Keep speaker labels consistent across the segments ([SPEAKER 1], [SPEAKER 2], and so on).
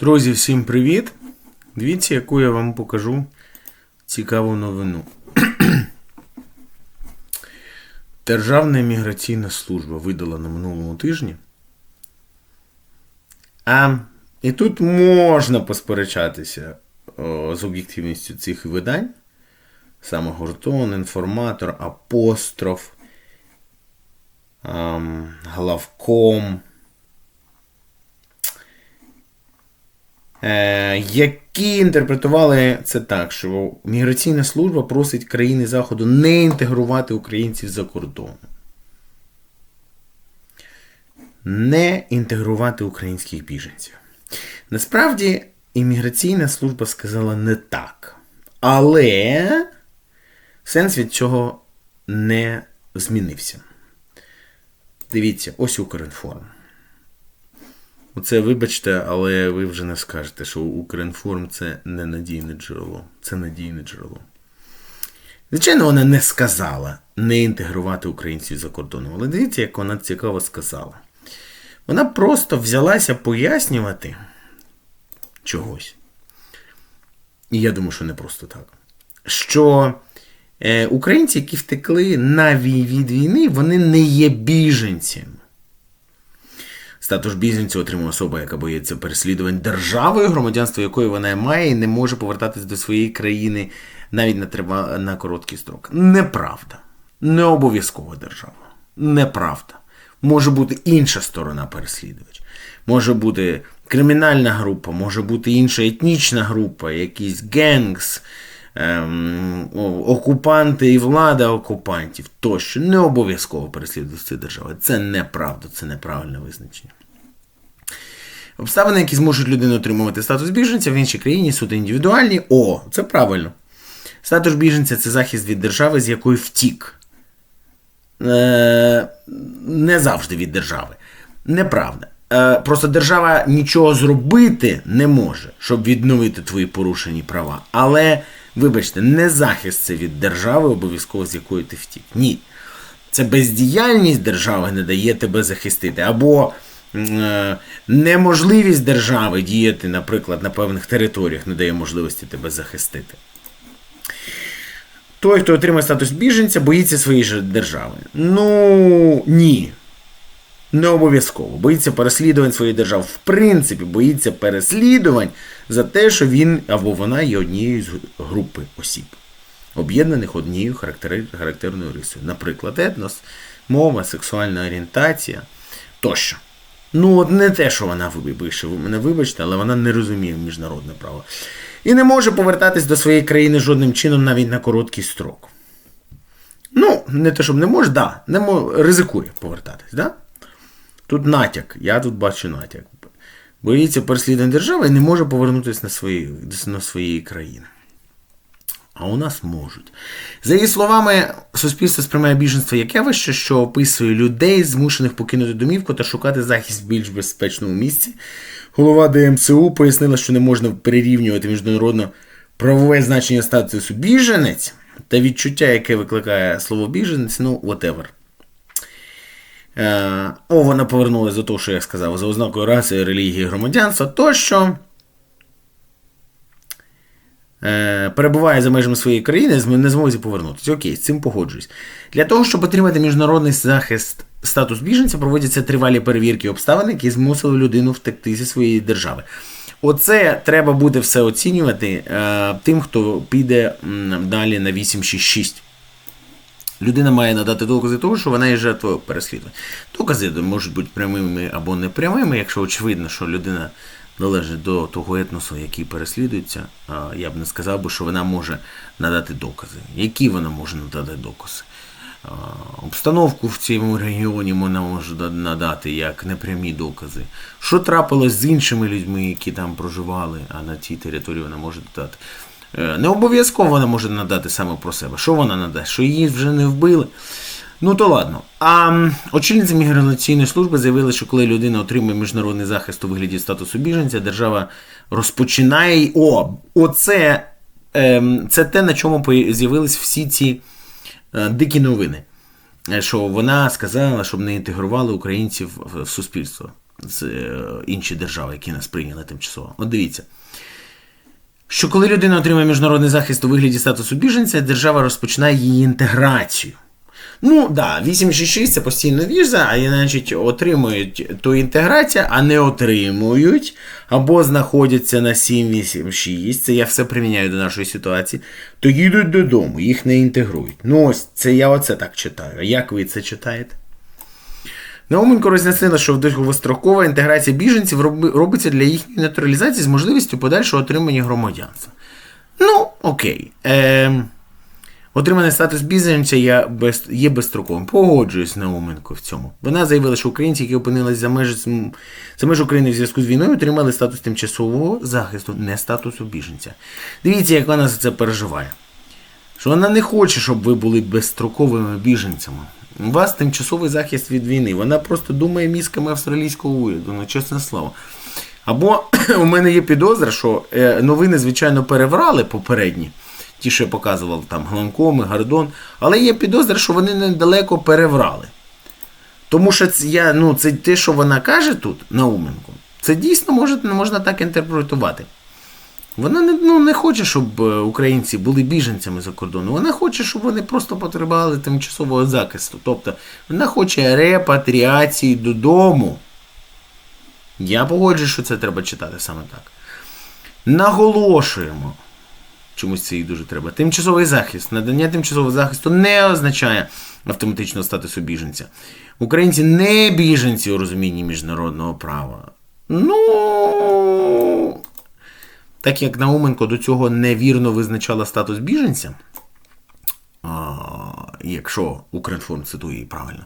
[SPEAKER 1] Друзі, всім привіт! Дивіться, яку я вам покажу цікаву новину. Державна міграційна служба видала на минулому тижні. А, і тут можна посперечатися о, з об'єктивністю цих видань. Саме Гуртон, інформатор, апостроф, ам, главком. Які інтерпретували це так, що міграційна служба просить країни Заходу не інтегрувати українців за кордоном. Не інтегрувати українських біженців. Насправді, імміграційна служба сказала не так. Але сенс від цього не змінився. Дивіться, ось Укрінформ. Оце, вибачте, але ви вже не скажете, що Укрінформ це не надійне джерело. Це надійне джерело. Звичайно, вона не сказала не інтегрувати українців за кордоном. Але дивіться, як вона цікаво сказала. Вона просто взялася пояснювати чогось. І я думаю, що не просто так. Що е, українці, які втекли на від війни, вони не є біженцями. Статус біженця отримує особа, яка боїться переслідувань державою, громадянство якої вона має і не може повертатись до своєї країни навіть на, трима... на короткий строк. Неправда. Не обов'язкова держава. Неправда. Може бути інша сторона переслідувач. Може бути кримінальна група, може бути інша етнічна група, якийсь генгс, ем, окупанти і влада окупантів тощо. Не обов'язково переслідувати держави. Це неправда, це неправильне визначення. Обставини, які зможуть людину отримувати статус біженця в іншій країні, суто індивідуальні. О, це правильно. Статус біженця це захист від держави, з якої втік. Е, не завжди від держави. Неправда. Е, просто держава нічого зробити не може, щоб відновити твої порушені права. Але, вибачте, не захист це від держави, обов'язково з якої ти втік. Ні. Це бездіяльність держави не дає тебе захистити. Або неможливість держави діяти, наприклад, на певних територіях не дає можливості тебе захистити. Той, хто отримає статус біженця, боїться своєї ж держави. Ну ні. Не обов'язково. Боїться переслідувань своєї держави. В принципі, боїться переслідувань за те, що він або вона є однією з групи осіб, об'єднаних однією характерною рисою. Наприклад, етнос, мова, сексуальна орієнтація тощо. Ну, от не те, що вона ви- ви мене вибачте, але вона не розуміє міжнародне право. І не може повертатись до своєї країни жодним чином навіть на короткий строк. Ну, не те, щоб не може, да, не мо... ризикує повертатись, да? Тут натяк, я тут бачу натяк. Боїться переслідування держави і не може повернутися на свої, на своєї країни. А у нас можуть. За її словами, суспільство сприймає біженство як явище, що описує людей, змушених покинути домівку та шукати захист в більш безпечному місці. Голова ДМЦУ пояснила, що не можна перерівнювати міжнародно правове значення статусу біженець та відчуття, яке викликає слово біженець, ну, whatever. Е, О, вона повернулася до того, що я сказав, за ознакою раси, релігії, громадянства, тощо перебуває за межами своєї країни, не змозі повернутися. Окей, з цим погоджуюсь. Для того, щоб отримати міжнародний захист статус біженця, проводяться тривалі перевірки обставин, які змусили людину втекти зі своєї держави. Оце треба буде все оцінювати е, тим, хто піде далі на 866. Людина має надати докази того, що вона є жертвою переслідувань. Докази можуть бути прямими або непрямими, якщо очевидно, що людина належить до того етносу, який переслідується, я б не сказав би, що вона може надати докази. Які вона може надати докази? Обстановку в цьому регіоні вона може надати як непрямі докази. Що трапилось з іншими людьми, які там проживали, а на цій території вона може додати. Е, Не обов'язково вона може надати саме про себе. Що вона надасть? Що її вже не вбили? Ну то ладно. А очільниця міграційної служби заявила, що коли людина отримує міжнародний захист у вигляді статусу біженця, держава розпочинає. О, оце ем, це те, на чому з'явились всі ці е, дикі новини. Е, Що вона сказала, щоб не інтегрували українців в суспільство. з е, інші держави, які нас прийняли тимчасово. От дивіться. Що коли людина отримує міжнародний захист у вигляді статусу біженця, держава розпочинає її інтеграцію. Ну, да, 866 це постійна віза, а значить отримують то інтеграція, а не отримують, або знаходяться на 786, це я все приміняю до нашої ситуації, то їдуть додому, їх не інтегрують. Ну ось, це я оце так читаю. Як ви це читаєте? Науменко роз'яснила, що довгострокова інтеграція біженців робиться для їхньої натуралізації з можливістю подальшого отримання громадянства. Ну, окей. Ем, Отриманий статус біженця є, без, є безстроковим. Погоджуюсь з Науменко в цьому. Вона заявила, що українці, які опинилися за межі, за межі України в зв'язку з війною, отримали статус тимчасового захисту, не статусу біженця. Дивіться, як вона за це переживає. Що вона не хоче, щоб ви були безстроковими біженцями. У вас тимчасовий захист від війни. Вона просто думає мізками австралійського уряду, ну чесне слово. Або у мене є підозра, що е, новини, звичайно, переврали попередні, ті, що я показував там Гланкоми, Гордон, але є підозра, що вони недалеко переврали. Тому що це, я, ну, це те, що вона каже тут, Науменко, це дійсно може, можна так інтерпретувати. Вона не, ну, не хоче, щоб е, українці були біженцями за кордону. Вона хоче, щоб вони просто потребували тимчасового захисту. Тобто вона хоче репатріації додому. Я погоджуюсь, що це треба читати саме так. Наголошуємо. Чомусь це їй дуже треба. Тимчасовий захист. Надання тимчасового захисту не означає автоматичного статусу біженця. Українці не біженці у розумінні міжнародного права. Ну. Так як Науменко до цього невірно визначала статус біженця, а, якщо Укрінформ цитує її правильно,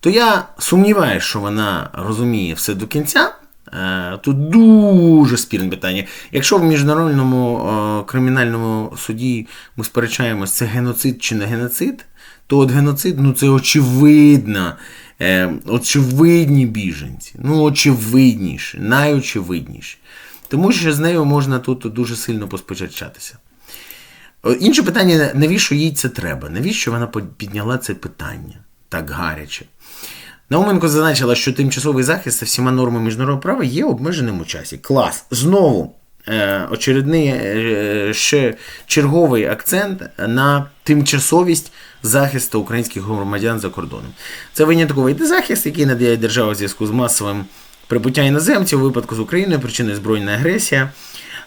[SPEAKER 1] то я сумніваюся, що вона розуміє все до кінця. Е, Тут дуже спірне питання. Якщо в міжнародному е, кримінальному суді ми сперечаємось, це геноцид чи не геноцид, то от геноцид ну це очевидно, е, очевидні біженці. Ну, очевидніші, найочевидніші. Тому що з нею можна тут дуже сильно посперечатися. Інше питання, навіщо їй це треба? Навіщо вона підняла це питання так гаряче? Науменко зазначила, що тимчасовий захист та всіма нормами міжнародного права є обмеженим у часі. Клас. Знову е, очередний е, ще черговий акцент на тимчасовість захисту українських громадян за кордоном. Це винятковий захист, який надає держава в зв'язку з масовим прибуття іноземців у випадку з Україною, причиною збройна агресія.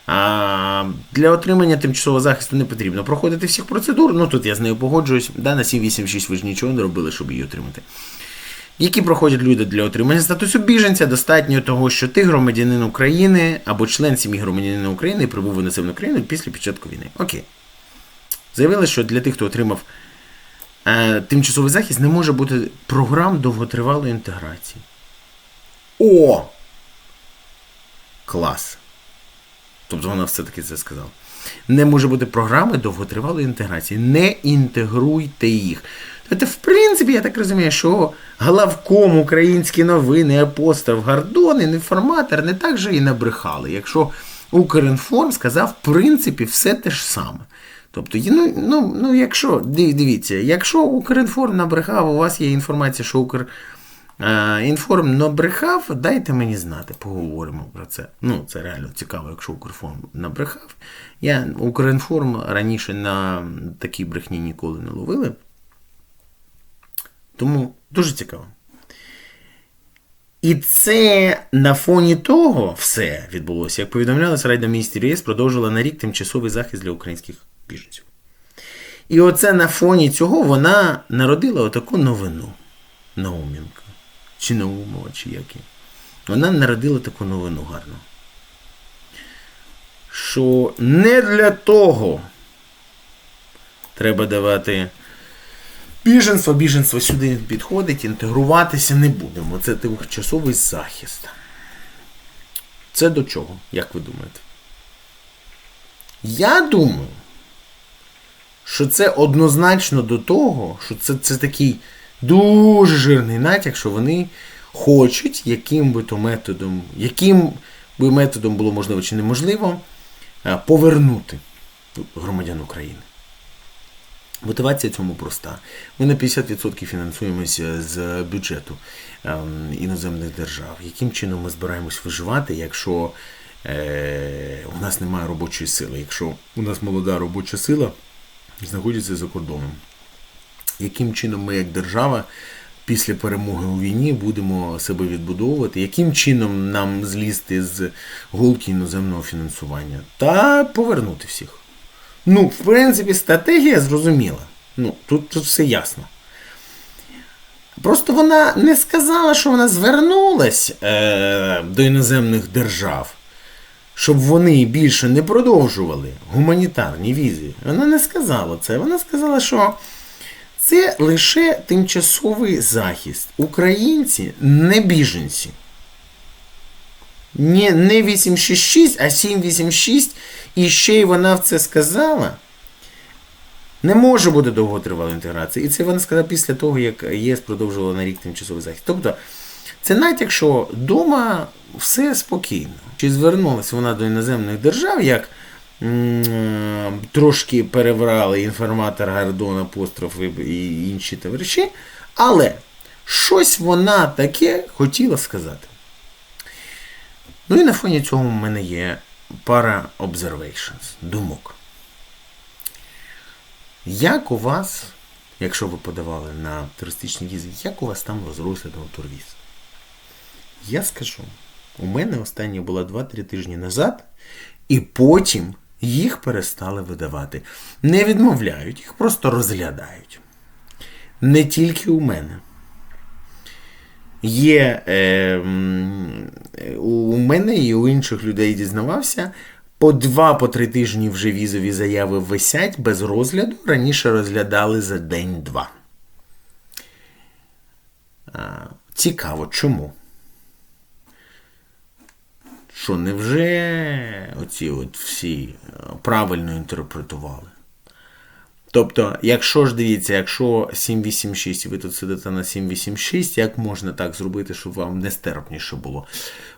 [SPEAKER 1] А, для отримання тимчасового захисту не потрібно проходити всіх процедур. Ну тут я з нею погоджуюсь. Да, на 786 ви ж нічого не робили, щоб її отримати. Які проходять люди для отримання статусу біженця, достатньо того, що ти громадянин України або член сім'ї громадянина України прибув в іноземну країну після початку війни. Окей. Заявили, що для тих, хто отримав е, тимчасовий захист, не може бути програм довготривалої інтеграції. О! Клас. Тобто вона все-таки це сказала. Не може бути програми довготривалої інтеграції. Не інтегруйте їх. Тобто, в принципі, я так розумію, що главком українські новини, апостол Гордон, інформатор не так же і набрехали. Якщо Укрінформ сказав, в принципі, все те ж саме. Тобто, ну, ну, ну якщо, див- дивіться, якщо Укрінформ набрехав, у вас є інформація, що Укр... Е, Інформ набрехав, дайте мені знати, поговоримо про це. Ну, це реально цікаво, якщо Укрінформ набрехав. Я Укрінформ раніше на такій брехні ніколи не ловили. Тому дуже цікаво. І це на фоні того все відбулося. Як повідомлялося, Райда міністрі ЄС продовжила на рік тимчасовий захист для українських біженців. І оце на фоні цього вона народила отаку новину. Науменко. Чи Наумова, чи як. Вона народила таку новину гарну. Що не для того треба давати біженство, біженство сюди підходить, інтегруватися не будемо. Це тимчасовий захист. Це до чого, як ви думаєте? Я думаю, що це однозначно до того, що це, це такий дуже жирний натяк, що вони хочуть, яким би то методом, яким би методом було можливо чи неможливо, е, повернути громадян України. Мотивація цьому проста. Ми на 50% фінансуємося з бюджету ем, іноземних держав. Яким чином ми збираємось виживати, якщо е, у нас немає робочої сили, якщо у нас молода робоча сила знаходиться за кордоном? Яким чином ми, як держава, після перемоги у війні будемо себе відбудовувати? Яким чином нам злізти з голки іноземного фінансування? Та повернути всіх. Ну, в принципі, стратегія зрозуміла. Ну, тут, тут все ясно. Просто вона не сказала, що вона звернулась е, до іноземних держав, щоб вони більше не продовжували гуманітарні візи. Вона не сказала це. Вона сказала, що це лише тимчасовий захист. Українці не біженці. Не, не 866, а 786. І ще й вона в це сказала. Не може бути довготривалої інтеграції. І це вона сказала після того, як ЄС продовжувала на рік тимчасовий захист. Тобто, це навіть якщо вдома все спокійно. Чи звернулася вона до іноземних держав, як м, трошки переврали інформатор Гордон, апостроф і інші товариші, але щось вона таке хотіла сказати. Ну і на фоні цього в мене є пара observations, думок. Як у вас, якщо ви подавали на туристичні візи, як у вас там з розглядом турвіз? Я скажу, у мене останнє було 2-3 тижні назад, і потім їх перестали видавати. Не відмовляють, їх просто розглядають. Не тільки у мене. Є е, у мене і у інших людей дізнавався. По два по три тижні вже візові заяви висять без розгляду. Раніше розглядали за день-два. Цікаво, чому? Що невже оці от всі е, правильно інтерпретували? Тобто, якщо ж дивіться, якщо 786 і ви тут сидите на 786, як можна так зробити, щоб вам нестерпніше було?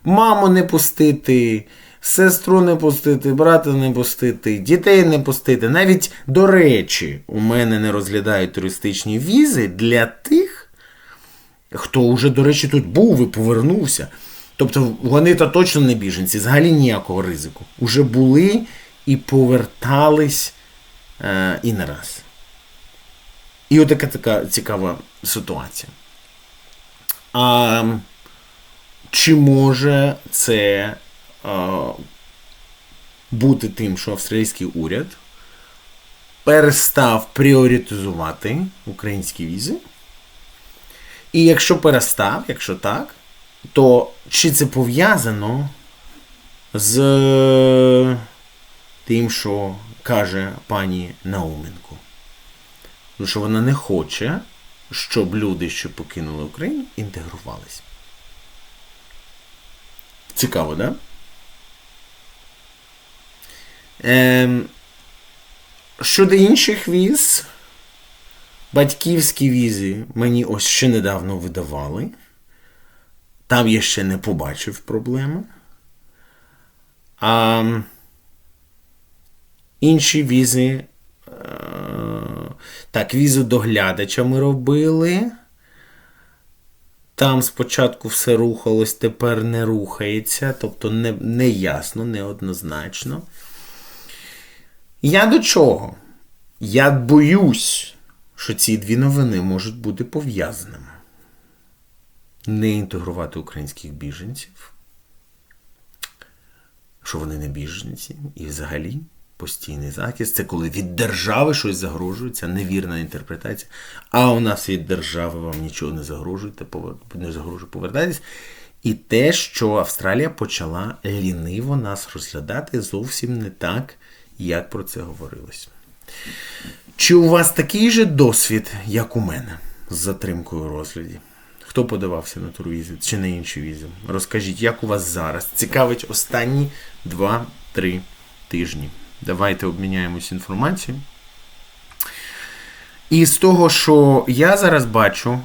[SPEAKER 1] Маму не пустити, сестру не пустити, брата не пустити, дітей не пустити. Навіть, до речі, у мене не розглядають туристичні візи для тих, хто вже, до речі, тут був і повернувся. Тобто вони то точно не біженці, взагалі ніякого ризику. Уже були і повертались і не раз. І от така така цікава ситуація. А чи може це а, бути тим, що австралійський уряд перестав пріоритизувати українські візи? І якщо перестав, якщо так, то чи це пов'язано з тим, що каже пані Науменко? Тому що вона не хоче, щоб люди, що покинули Україну, інтегрувалися. Цікаво, да? Ем, щодо інших віз, батьківські візи мені ось ще недавно видавали. Там я ще не побачив проблеми. А інші візи. Так, візу доглядача ми робили. Там спочатку все рухалось, тепер не рухається, тобто не, не ясно, неоднозначно. Я до чого? Я боюсь, що ці дві новини можуть бути пов'язаними. Не інтегрувати українських біженців, що вони не біженці, і взагалі постійний захист. Це коли від держави щось загрожує, це невірна інтерпретація. А у нас від держави вам нічого не загрожує, не загрожує повертатись. І те, що Австралія почала ліниво нас розглядати зовсім не так, як про це говорилось. Чи у вас такий же досвід, як у мене, з затримкою розгляді? Хто подавався на турвізи чи на інші візи? Розкажіть, як у вас зараз? Цікавить останні 2-3 тижні. Давайте обміняємось інформацією. І з того, що я зараз бачу,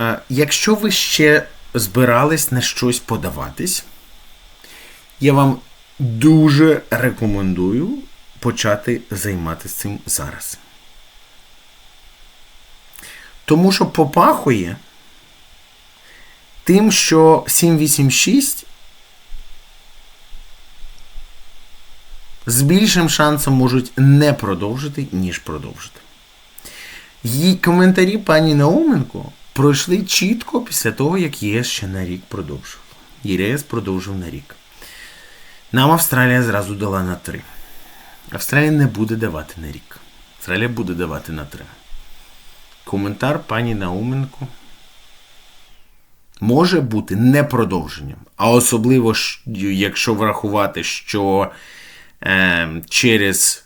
[SPEAKER 1] е, якщо ви ще збирались на щось подаватись, я вам дуже рекомендую почати займатися цим зараз. Тому що попахує тим, що 786 з більшим шансом можуть не продовжити, ніж продовжити. Її коментарі пані Науменко пройшли чітко після того, як ЄС ще на рік продовжив. ЄС продовжив на рік. Нам Австралія зразу дала на 3. Австралія не буде давати на рік. Австралія буде давати на 3. Коментар пані Науменко може бути не продовженням. А особливо, якщо врахувати, що через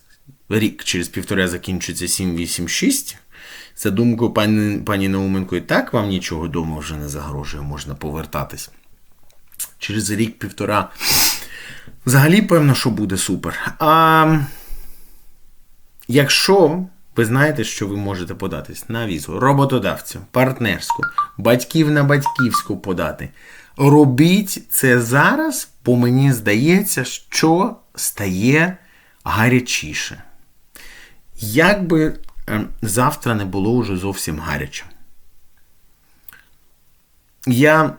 [SPEAKER 1] рік, через півтора закінчується 786. За думкою пані, пані Науменко, і так вам нічого вдома вже не загрожує, можна повертатись. Через рік-півтора. Взагалі, певно, що буде супер. А якщо ви знаєте, що ви можете податись на візу, роботодавцю, партнерську, батьків на батьківську подати, робіть це зараз, бо мені здається, що стає гарячіше. Як би е, завтра не було вже зовсім гаряче. Я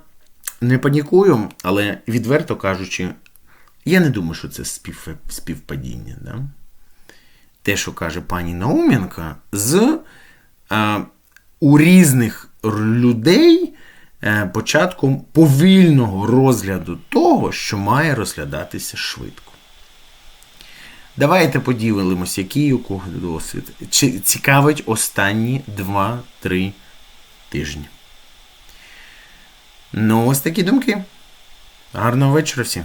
[SPEAKER 1] не панікую, але відверто кажучи, я не думаю, що це спів, співпадіння. Да? Те, що каже пані Науменко, з е, у різних людей е, початком повільного розгляду того, що має розглядатися швидко. Давайте поділимося, який у кого досвід. Чи цікавить останні 2-3 тижні. Ну, ось такі думки. Гарного вечора всім.